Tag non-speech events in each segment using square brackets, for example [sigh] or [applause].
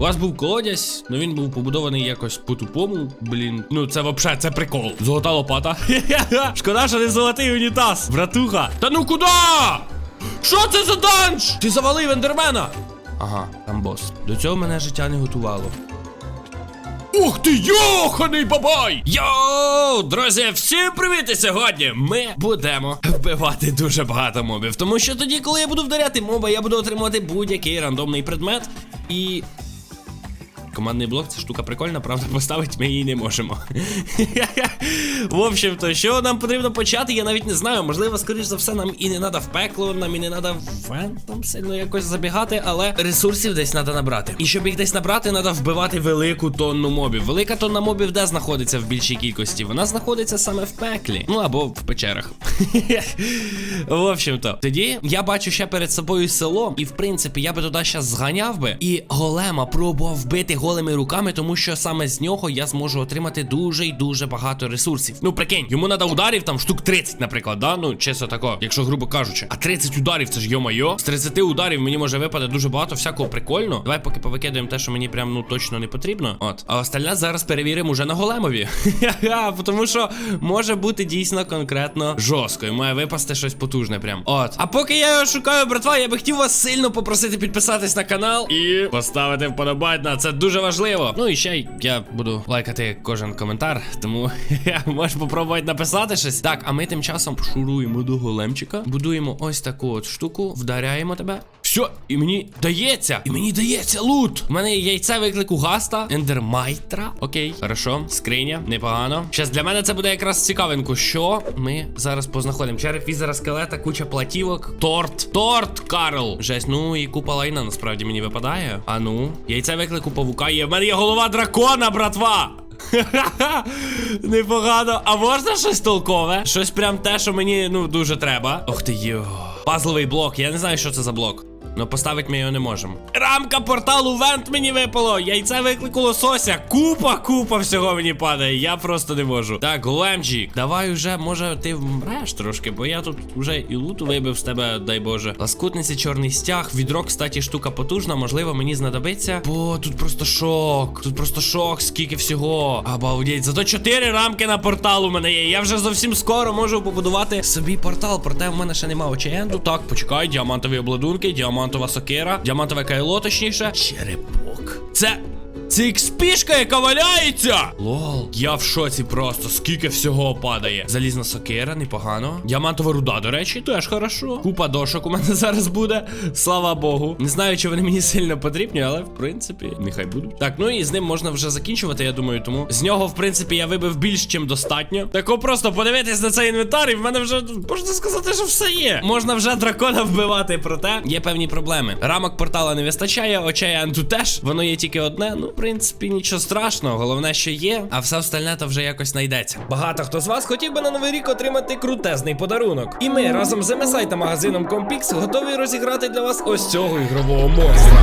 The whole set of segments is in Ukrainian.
У вас був колодязь, ну він був побудований якось по-тупому. Блін. Ну це вообще, це прикол. Золота лопата. [laughs] Шкода, що не золотий унітаз, братуха. Та ну куди? Що це за данж? Ти завалив ендермена? Ага, там бос. До цього мене життя не готувало. Ух ти, йоханий бабай! Йоу, друзі, всім привіт! І сьогодні ми будемо вбивати дуже багато мобів. Тому що тоді, коли я буду вдаряти моба, я буду отримувати будь-який рандомний предмет. І. Командний блок це штука прикольна, правда, поставити ми її не можемо. В общем-то, що нам потрібно почати, я навіть не знаю. Можливо, скоріш за все, нам і не треба в пекло, нам і не треба в фентом сильно якось забігати, але ресурсів десь треба набрати. І щоб їх десь набрати, треба вбивати велику тонну мобів. Велика тонна мобів де знаходиться в більшій кількості? Вона знаходиться саме в пеклі. Ну або в печерах. В общем-то, тоді я бачу ще перед собою село, і в принципі я би туди зараз зганяв би і голема пробував вбити голими руками, тому що саме з нього я зможу отримати дуже й дуже багато ресурсів. Ну прикинь, йому треба ударів там штук 30, наприклад, да? Ну, чесно тако, якщо грубо кажучи. А 30 ударів це ж йо-майо. З 30 ударів мені може випаде дуже багато всякого прикольного. Давай поки повикидаємо те, що мені прям ну точно не потрібно. От. А остальне зараз перевіримо уже на големові. Тому що може бути дійсно конкретно жорстко. І має випасти щось потужне прям. От. А поки я його шукаю, братва, я би хотів вас сильно попросити підписатись на канал і поставити вподобайна. це дуже важливо. Ну і ще я буду лайкати кожен коментар, тому [laughs] можеш попробувати написати щось. Так, а ми тим часом шуруємо до големчика, будуємо ось таку от штуку, вдаряємо тебе. Все, і мені дається, і мені дається лут. У мене яйце виклику гаста, ендермайтра. Окей, хорошо, скриня, непогано. Щас для мене це буде якраз цікавинку. Що ми зараз познаходимо? Череп візера скелета, куча платівок, торт, торт, Карл. Жесть, ну і купа лайна насправді мені випадає. А ну, яйце виклику павука є. В мене є голова дракона, братва. [laughs] Непогано. А можна щось толкове? Щось прям те, що мені ну дуже треба. Ох ти йо. Пазловий блок. Я не знаю, що це за блок. Ну поставити ми його не можемо. Рамка порталу Вент мені випало. Яйце виклику лосося. Купа, купа всього мені падає. Я просто не можу. Так, големчик, давай уже, може, ти вмреш трошки, бо я тут вже і луту вибив з тебе, дай Боже. Ласкутниці, чорний стяг. Відро, кстати, штука потужна. Можливо, мені знадобиться. Бо тут просто шок. Тут просто шок, скільки всього. Обалдеть. Зато чотири рамки на портал у мене є. Я вже зовсім скоро можу побудувати собі портал. Проте в мене ще немає очеенду. Так, почекай, діамантові обладунки, діамантова сокира, діамантове кайло, точніше. Черепок. Це. Це експішка, яка валяється! Лол, я в шоці просто, скільки всього падає. Залізна сокира, непогано. Діамантова руда, до речі, теж хорошо. Купа дошок у мене [laughs] зараз буде. Слава Богу. Не знаю, чи вони мені сильно потрібні, але в принципі, нехай будуть. Так, ну і з ним можна вже закінчувати, я думаю, тому з нього, в принципі, я вибив більш чим достатньо. Тако просто подивитись на цей інвентар, і в мене вже можна сказати, що все є. Можна вже дракона вбивати, проте є певні проблеми. Рамок портала не вистачає, очей Анту теж. Воно є тільки одне. Ну, принципі, нічого страшного. Головне, що є, а все остальне то вже якось знайдеться. Багато хто з вас хотів би на новий рік отримати крутезний подарунок. І ми разом з MSI та магазином Compix готові розіграти для вас ось цього ігрового монстра.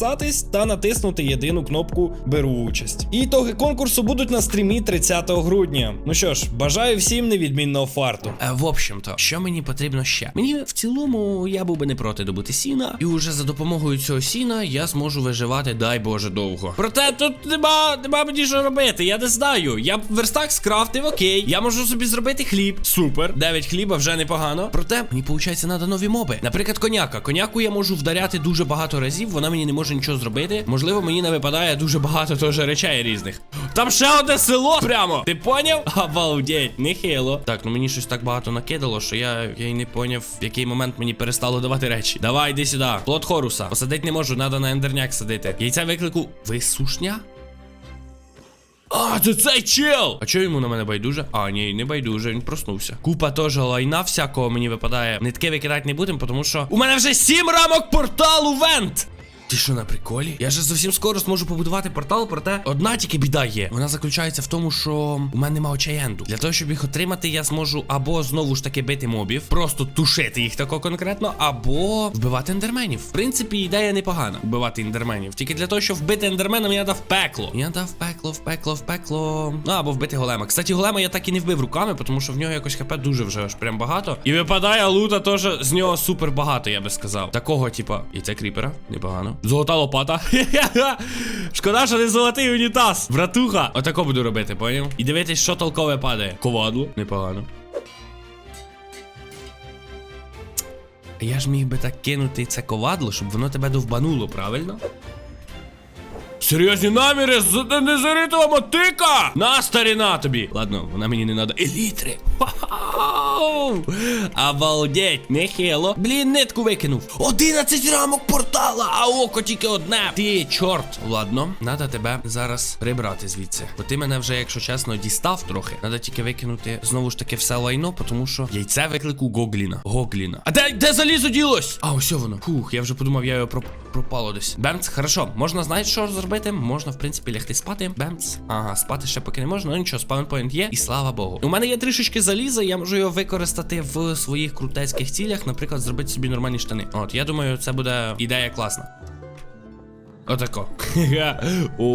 підписатись та натиснути єдину кнопку Беру участь. І ітоги конкурсу будуть на стрімі 30 грудня. Ну що ж, бажаю всім невідмінного фарту. Е, в общем-то, що мені потрібно ще? Мені в цілому я був би не проти добути сіна, і уже за допомогою цього сіна я зможу виживати, дай Боже, довго. Проте тут нема, нема мені що робити. Я не знаю. Я б верстак скрафтив, окей. Я можу собі зробити хліб. Супер. 9 хліба вже непогано. Проте мені виходить, треба нові моби. Наприклад, коняка. Коняку я можу вдаряти дуже багато разів. Вона мені не може нічого зробити. Можливо, мені не випадає дуже багато теж речей різних. Там ще одне село прямо. Ти поняв? Обалдеть, нехило. Так, ну мені щось так багато накидало, що я, я й не поняв, в який момент мені перестало давати речі. Давай, йди сюди. Плод Хоруса. Посадити не можу, треба на ендерняк садити. Яйця виклику. Ви сушня? А, це цей чел! А чого йому на мене байдуже? А, ні, не байдуже, він проснувся. Купа теж лайна всякого мені випадає. Нитки викидати не будемо, тому що у мене вже сім рамок порталу вент! Ти що на приколі? Я же зовсім скоро зможу побудувати портал, проте одна тільки біда є. Вона заключається в тому, що у мене нема очей енду. Для того, щоб їх отримати, я зможу або знову ж таки бити мобів, просто тушити їх тако конкретно, або вбивати ендерменів. В принципі, ідея непогана вбивати ендерменів. Тільки для того, щоб вбити ендермена, мені треба в пекло. Я дав пекло, в пекло, в пекло. Ну або вбити голема. Кстати, голема я так і не вбив руками, тому що в нього якось хп дуже вже аж прям багато. І випадає лута теж з нього супер багато, я би сказав. Такого, типа, і це кріпера, непогано. Золота лопата. [laughs] Шкода, що не золотий унітаз. Братуха. Отако буду робити, поняв? І дивитись, що толкове падає. Ковадло, непогано. Я ж міг би так кинути це ковадло, щоб воно тебе довбануло, правильно? Серйозні наміри з незаритого мотика! На старіна тобі! Ладно, вона мені не надо. Елітри! Вау! Обалдеть, нехило. Блін, нитку викинув. 11 рамок портала, а око тільки одне. Ти чорт. Ладно, надо тебе зараз прибрати звідси. Бо ти мене вже, якщо чесно, дістав трохи. Надо тільки викинути знову ж таки все лайно, тому що яйце виклику Гогліна. Гогліна. А де, де залізо ділось? А, ось воно. Фух, я вже подумав, я його проп... пропало десь. Бемц, хорошо. Можна знаєш, що зробити? Можна, в принципі, лягти спати. Бемц. Ага, спати ще поки не можна. Ну нічого, спаунпоінт є. І слава Богу. У мене є трішечки заліза, я можу його використати в своїх крутецьких цілях, наприклад, зробити собі нормальні штани. От, я думаю, це буде ідея класна. Отако. [laughs] О,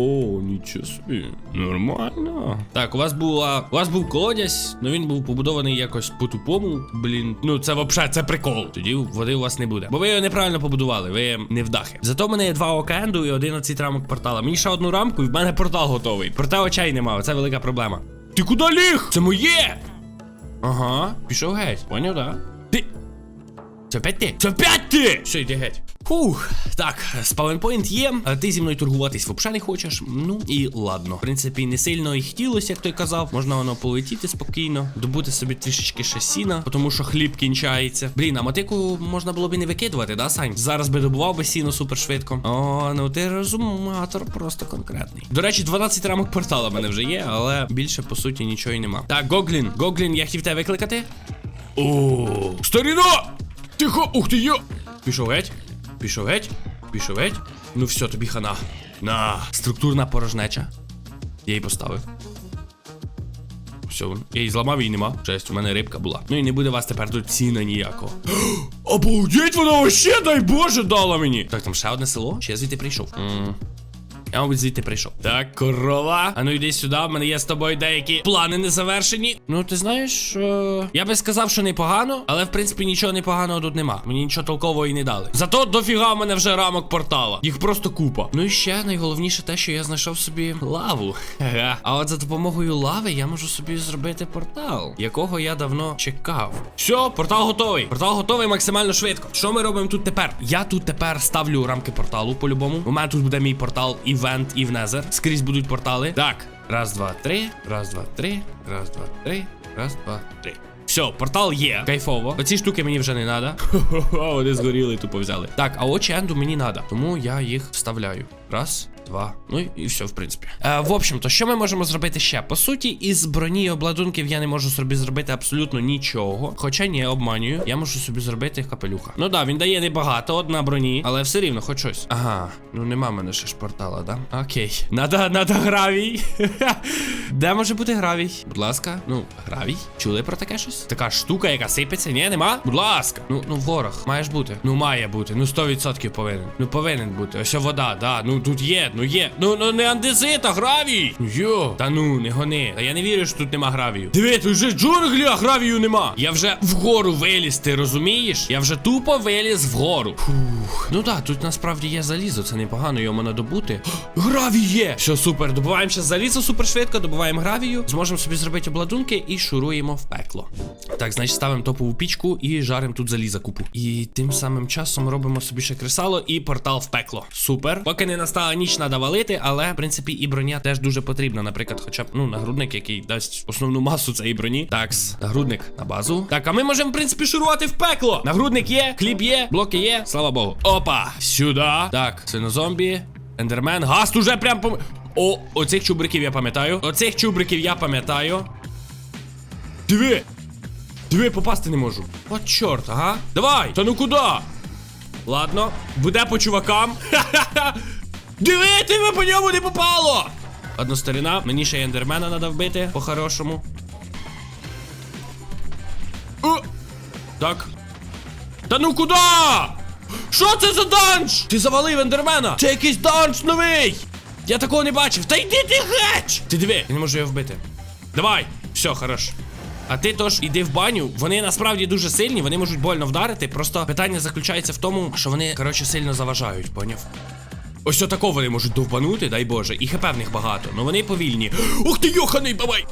нічого собі. Нормально. Так, у вас була. У вас був колодязь, ну він був побудований якось по-тупому. Блін. Ну це взагалі це прикол. Тоді води у вас не буде. Бо ви його неправильно побудували, ви не вдахи. Зато в мене є два окенду і 11 рамок портала. Мені ще одну рамку, і в мене портал готовий. Проте очей немає, це велика проблема. Ти куди ліг? Це моє! Ага, пішов геть. Поняв, да? Це опять ти? Це опять ти! Все, йди геть. Фух, так, спаунпоінт є, а ти зі мною торгуватись взагалі не хочеш. Ну і ладно. В принципі, не сильно і хотілося, як той казав. Можна воно полетіти спокійно, добути собі трішечки ще сіна, тому що хліб кінчається. Блін, а мотику можна було б і не викидувати, да, Сань? Зараз би добував би сіно супер швидко. О, ну ти розуматор просто конкретний. До речі, 12 рамок портала в мене вже є, але більше по суті нічого й нема. Так, Гоглін, Гоглін, я хотів тебе викликати. О, старіно! Тихо, ух ти йо! Пішов геть. Пішов геть. Пішов геть. Ну все, тобі хана. На. Структурна порожнеча. Я її поставив. Все, я її зламав її нема. Жесть, у мене рибка була. Ну і не буде вас тепер тут ціна ніякого. [gasps] Обалдеть, вона вообще, дай Боже, дала мені. Так, там ще одне село. Ще звідти прийшов. М. Я, мабуть, звідти прийшов. Так, корова. А ну йди сюди, в мене є з тобою деякі плани незавершені. Ну, ти знаєш, е... я би сказав, що непогано, але в принципі нічого непоганого тут нема. Мені нічого толкового і не дали. Зато дофіга в мене вже рамок портала. Їх просто купа. Ну і ще найголовніше те, що я знайшов собі лаву. Ага. А от за допомогою лави я можу собі зробити портал, якого я давно чекав. Все, портал готовий. Портал готовий максимально швидко. Що ми робимо тут тепер? Я тут тепер ставлю рамки порталу по-любому. У мене тут буде мій портал івент і в Незер. Скрізь будуть портали. Так, раз, два, три, раз, два, три, раз, два, три, раз, два, три. Все, портал є. Кайфово. Оці штуки мені вже не треба. [laughs] Вони згоріли, тупо взяли. Так, а очі енду мені треба. Тому я їх вставляю. Раз, два. Ну і- все, в принципі. Е, в общем-то, що ми можемо зробити ще? По суті, із броні і обладунків я не можу собі зробити абсолютно нічого. Хоча ні, обманюю. Я можу собі зробити капелюха. Ну да, він дає небагато, одна броні, але все рівно, хоч щось. Ага, ну нема мене ще ж портала, да? Окей. Надо, надо гравій. [laughs] Де може бути гравій? Будь ласка, ну, гравій. Чули про таке щось? Така штука, яка сипеться. Ні, нема? Будь ласка. Ну, ну, ворог. Маєш бути. Ну, має бути. Ну, 100% повинен. Ну, повинен бути. Ось вода, да. Ну тут є, ну є. Ну, ну не андезит, а гравій. Йо. Та ну, не гони. Та я не вірю, що тут нема гравію. Диви, тут вже джунглі, а гравію нема. Я вже вгору виліз, ти розумієш? Я вже тупо виліз вгору. Фух. Ну да, тут насправді є залізо, це непогано, його можна добути. [gasps] Гравій є! Все, супер. Добуваємо ще залізо супер швидко, добуваємо гравію, зможемо собі зробити обладунки і шуруємо в пекло. Так, значить, ставимо топову пічку і жаримо тут заліза купу. І тим самим часом робимо собі ще кресало і портал в пекло. Супер. Поки не настала ніч, треба валити, але в принципі і броня теж дуже потрібна. Наприклад, хоча б ну нагрудник, який дасть основну масу цієї броні. Такс, нагрудник на базу. Так, а ми можемо, в принципі, шурувати в пекло. Нагрудник є, хліб є, блоки є. Слава Богу. Опа! Сюди. Так, синозомбі. Ендермен. Гаст уже прям по. О, оцих чубриків я пам'ятаю. Оцих чубриків я пам'ятаю. Диви! Диви, попасти не можу. От чорт, ага. Давай! Та ну куди? Ладно, буде по чувакам. [laughs] Ха-ха-ха! Диви, ти ви по ньому не попало! Одна сторона, мені ще ендермена треба вбити, по-хорошому. Так. Та ну куди? Що це за данж? Ти завалив ендермена! Це якийсь данж новий! Я такого не бачив. Та йди ти геть! Ти диви, я не можу його вбити. Давай, все, хорош. А ти тож іди в баню. Вони насправді дуже сильні, вони можуть больно вдарити. Просто питання заключається в тому, що вони, коротше, сильно заважають, поняв? Ось отако вони можуть довбанути, дай Боже, і хп в них багато, але вони повільні. Ух ти, йоханий, бабай!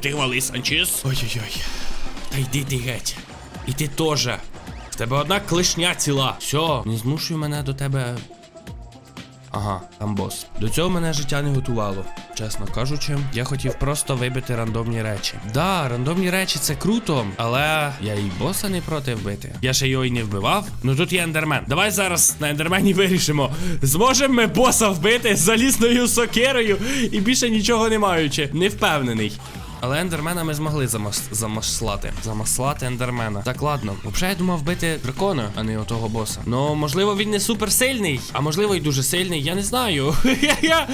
Ти гвали, Санчес. Ой-ой-ой. Та йди ти геть. І ти теж. В тебе одна клешня ціла. Все, не змушуй мене до тебе. Ага, там бос. До цього мене життя не готувало. Чесно кажучи, я хотів просто вибити рандомні речі. Да, рандомні речі це круто, але я і боса не проти вбити. Я ще його і не вбивав. Ну тут є ендермен. Давай зараз на ендермені вирішимо. Зможемо ми боса вбити залізною сокирою і більше нічого не маючи. Не впевнений. Але ендермена ми змогли замас... замаслати. Замаслати ендермена. Так, ладно. Взагалі я думав вбити дракона, а не отого боса. Ну, можливо, він не суперсильний, а можливо, і дуже сильний. Я не знаю. [laughs] я,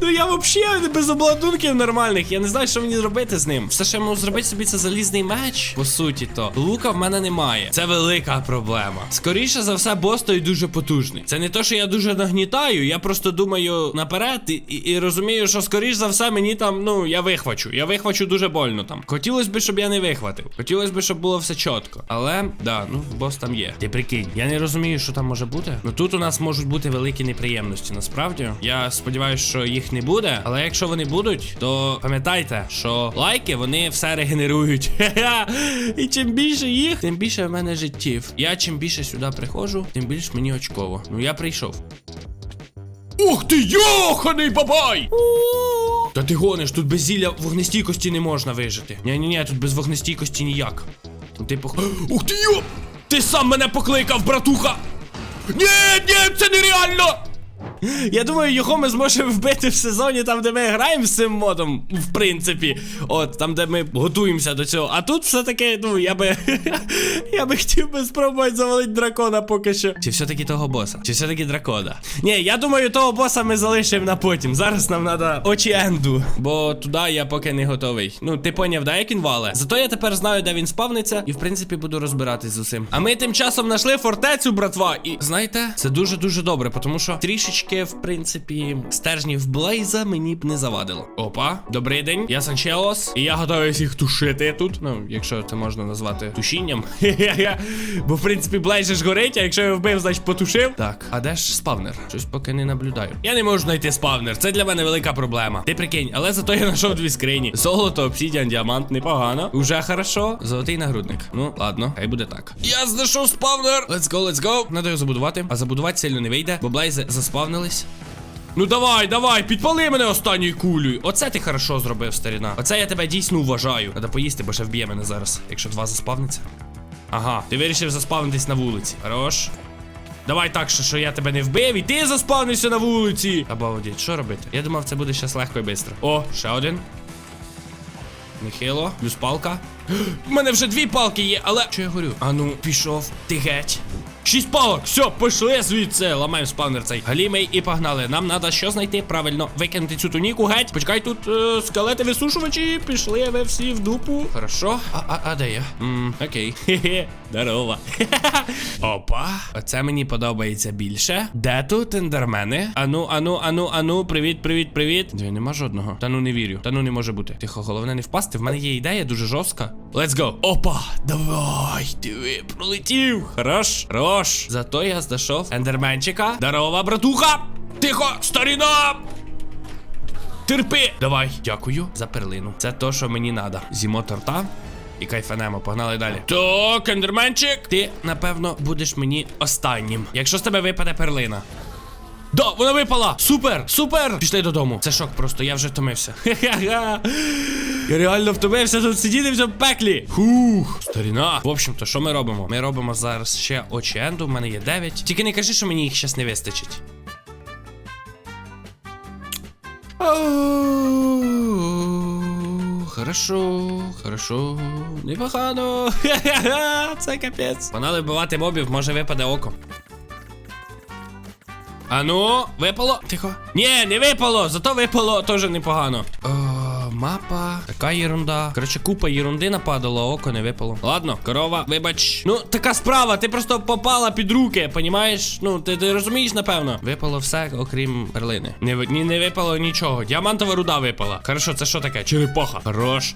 ну я взагалі без обладунків нормальних. Я не знаю, що мені зробити з ним. Все, що я можу зробити собі, це залізний меч. По суті, то лука в мене немає. Це велика проблема. Скоріше за все, бос той дуже потужний. Це не то, що я дуже нагнітаю. Я просто думаю наперед і, і, і розумію, що скоріш за все мені там, ну, я вихвачу. Я вихвачу дуже больно там. Хотілося б, щоб я не вихватив. Хотілося б, щоб було все чітко. Але, да, ну, бос там є. Ти прикинь, я не розумію, що там може бути. Ну тут у нас можуть бути великі неприємності. Насправді. Я сподіваюся, що їх не буде. Але якщо вони будуть, то пам'ятайте, що лайки вони все регенерують. [laughs] І чим більше їх, тим більше в мене життів. Я чим більше сюди приходжу, тим більш мені очково. Ну я прийшов. Ух ти, йоханий бабай! Та ти гониш, тут без зілля вогнестійкості не можна вижити. Ні-ні-ні, тут без вогнестійкості ніяк. Ти пох... Ух ти йо! Ти сам мене покликав, братуха! Ні, ні, це нереально! Я думаю, його ми зможемо вбити в сезоні, там, де ми граємо з цим модом, в принципі. От, там, де ми готуємося до цього. А тут все-таки, ну, я би. [laughs] я би хотів би спробувати завалити дракона поки що. Чи все-таки того боса? Чи все-таки дракона? Ні, я думаю, того боса ми залишимо на потім. Зараз нам треба очі енду. Бо туди я поки не готовий. Ну, ти поняв, да, як він вале? Зато я тепер знаю, де він спавниться, і в принципі буду розбиратись з усім. А ми тим часом знайшли фортецю, братва. І знаєте, це дуже-дуже добре, тому що трішечки, в принципі, стержнів Блейза мені б не завадило. Опа, добрий день, я Санчелос, і я готовий всіх тушити тут. Ну, якщо це можна назвати тушінням. Бо, в принципі, Блейз ж горить, а якщо я вбив, значить потушив. Так, а де ж спавнер? Щось поки не наблюдаю. Я не можу знайти спавнер. Це для мене велика проблема. Ти прикинь, але зато я знайшов дві скрині. Золото, обсідіан, діамант, непогано. Уже хорошо. Золотий нагрудник. Ну, ладно, хай буде так. Я знайшов спавнер. Let's go, let's go. Надо його забудувати. А забудувати сильно не вийде, бо блейзи заспавнились. Ну давай, давай, підпали мене останньою кулею. Оце ти хорошо зробив, старіна. Оце я тебе дійсно вважаю. Треба поїсти, бо ще вб'є мене зараз, якщо два заспавниться. Ага, ти вирішив заспавнитись на вулиці. Хорош. Давай так, що, що я тебе не вбив, і ти заспавнився на вулиці. Обалдеть, що робити? Я думав, це буде щас легко і швидко. О, ще один. Нехило, плюс палка. [gasps] У мене вже дві палки є, але. Що я говорю? А ну, пішов, ти геть. Шість палок, все, пішли звідси. Ламаємо спавнер цей. Галімей і погнали. Нам треба що знайти? Правильно, викинути цю туніку геть. Почекай тут е, скелети висушувачі. Пішли ви всі в дупу. Хорошо. А, а, а де я? М, окей. Хе-хе. Здорово. [laughs] Опа. Оце мені подобається більше. Де тут ендермени? Ану, ану, ану, ану. Привіт, привіт, привіт. Дві, нема жодного. Та ну не вірю. Та ну не може бути. Тихо, головне не впасти. В мене є ідея дуже жорстка. Let's go. Опа. Давай. Диви, пролетів. Хорош. Хорош. Зато я знайшов ендерменчика. Здорова, братуха. Тихо, старіна. Терпи! Давай, дякую за перлину. Це то, що мені треба. Зімо торта. І кайфанемо, погнали далі. Так, ендерменчик, ти, напевно, будеш мені останнім. Якщо з тебе випаде перлина. Да, вона випала! Супер! Супер! Пішли додому. Це шок просто, я вже втомився. Я реально втомився тут сидіти в цьому пеклі. Фух, старіна. В общем-то, що ми робимо? Ми робимо зараз ще очі енду, в мене є 9. Тільки не кажи, що мені їх щас не вистачить. Хорошо, хорошо, непогано. Це капець. Погнали вбивати мобів, може випаде око. А ну, випало? Тихо. Ні, не випало, зато випало теж непогано. О, мапа, така єрунда. Коротше, купа єрунди нападало, око не випало. Ладно, корова, вибач. Ну, така справа, ти просто попала під руки, понімаєш? Ну, ти, ти розумієш, напевно. Випало все, окрім перлини. Не, ні, не випало нічого. Діамантова руда випала. Хорошо, це що таке? Черепаха. Хорош.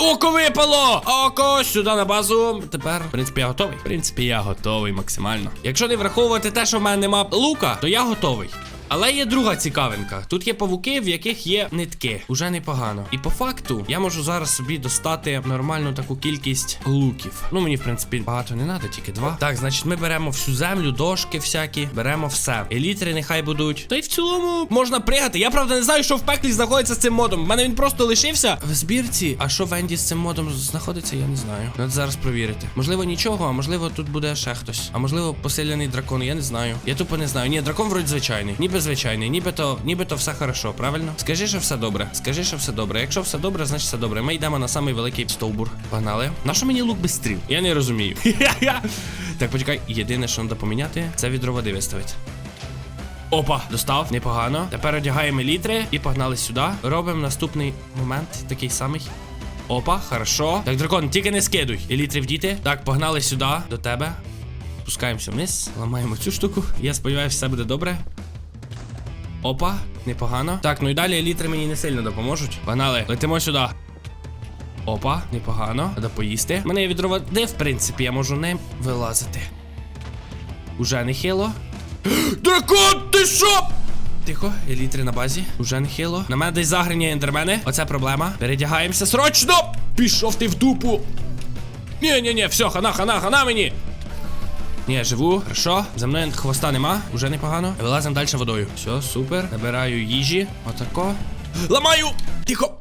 Око випало! Око сюди на базу. Тепер, в принципі, я готовий. В принципі, я готовий максимально. Якщо не враховувати те, що в мене нема лука, то я готовий. Але є друга цікавинка. Тут є павуки, в яких є нитки. Уже непогано. І по факту я можу зараз собі достати нормальну таку кількість луків. Ну мені, в принципі, багато не треба, тільки два. Так, значить, ми беремо всю землю, дошки всякі, беремо все. Елітри нехай будуть. Та й в цілому можна пригати. Я правда не знаю, що в пеклі знаходиться з цим модом. У мене він просто лишився в збірці. А що в Енді з цим модом знаходиться, я не знаю. Треба зараз провірити. Можливо, нічого, а можливо, тут буде ще хтось. А можливо, посилений дракон, я не знаю. Я тупо не знаю. Ні, дракон вроді звичайний. Ніби звичайний, нібито, нібито все хорошо, правильно? Скажи, що все добре. Скажи, що все добре. Якщо все добре, значить все добре. Ми йдемо на самий великий стовбур. Погнали. На що мені лук без стріл? Я не розумію. [laughs] так, почекай, єдине, що треба поміняти, це відро води виставити. Опа, достав, непогано. Тепер одягаємо літри і погнали сюди. Робимо наступний момент, такий самий. Опа, хорошо. Так, дракон, тільки не скидуй. Елітри в діти. Так, погнали сюди, до тебе. Спускаємося вниз, ламаємо цю штуку. Я сподіваюся, все буде добре. Опа, непогано. Так, ну і далі елітри мені не сильно допоможуть. Погнали, летимо сюди. Опа, непогано. Треба поїсти. Мене є відро води, в принципі, я можу не вилазити. Уже нехило. [gasps] Дракон, ти що? Тихо, елітри на базі. Уже нехило. На мене десь заграні ендермени. Оце проблема. Передягаємося срочно! Пішов ти в дупу. Ні, ні, ні, все, хана, хана, хана мені. Ні, я живу, хорошо. За мною хвоста нема, уже непогано. Вилазимо далі водою. Все, супер. Набираю їжі. Отако. Ламаю! Тихо!